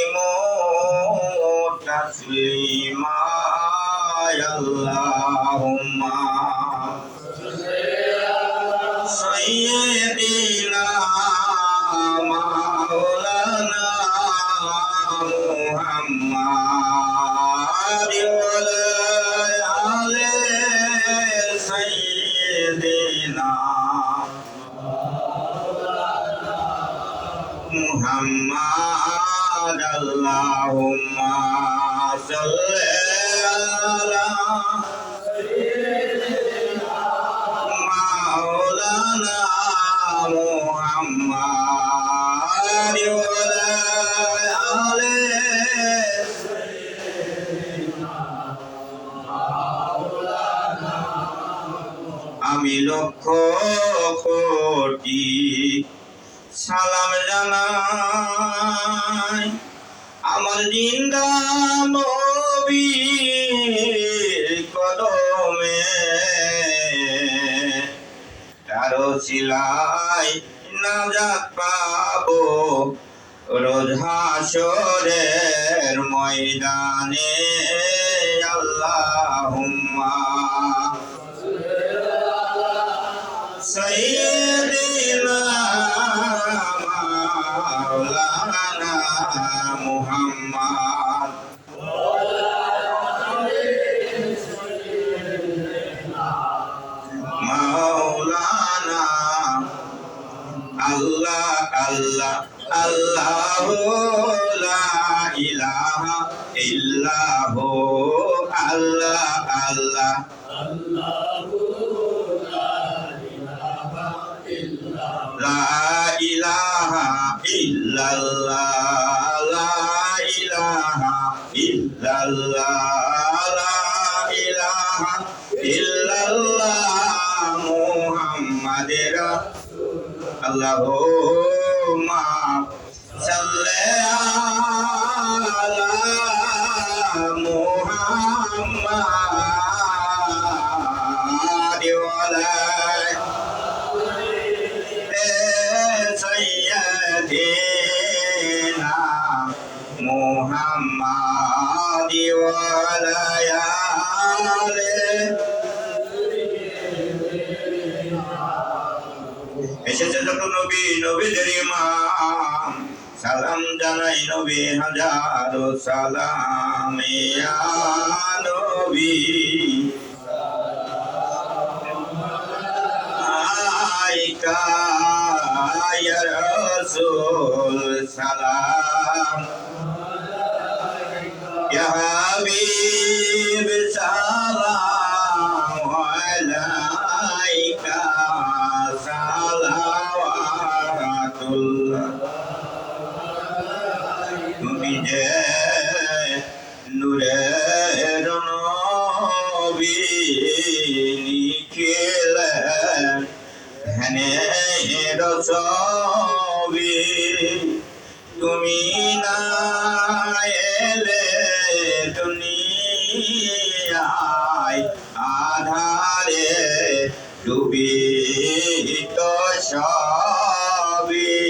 سلموا تسليما اللهم سيدنا مولانا محمد وعلى آل سيدنا محمد اللهم صل على مولانا محمد وعلى آله আমি লক্ষ কোটি সালাম জানাই আমার জিন্দা নবী কদমে। কারও শিলাই নাজাত পাবো রোজ হাসরের ময়দানে। আল্লাহ সৈদিনা মাওলানা মুহাম্মদ। মাওলানা আল্লাহ আল্লাহ আল্লাহ লা ইলাহা ইল্লাহ আল্লাহ আল্লাহ। লা ইলাহা ইল্লাল্লাহ। ইল্লাল্লাহ মুহাম্মাদের আল্লাহুম্মা محمد وعلى آله এসেছে যত নবী নবীদের ইমাম সালাম জানাই নবী হাজারো সালাম ইয়া নবী আইকা ইয়া রাসূল সালাম ইয়া হাবিব সালাম আলাইকা সালাওয়াতুল্লাহ তুমি যে নূরের নবী ধ্যানের তুমি না এলে দুনিয়ায় আধারে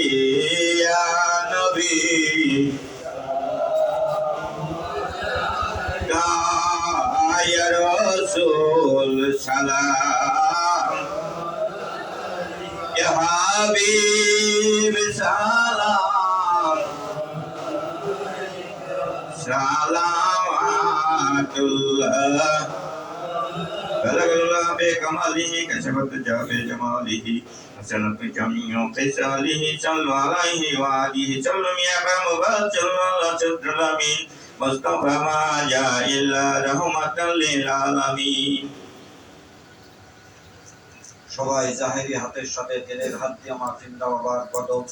ইয়া নবী। গায় রসুল সালাম يا حبيب سلام سلامات الله بلغ الله بكماله كشفت جاب جماله حسنت جميع خصاله صلوا عليه وآله سلم يا مبارك الله صدر الأمين مصطفى ما جاء إلا رحمة للعالمين সবাই জাহেরি হাতের সাথে তেলের হাত দিয়ে আমার জিন্দাবাদ কদম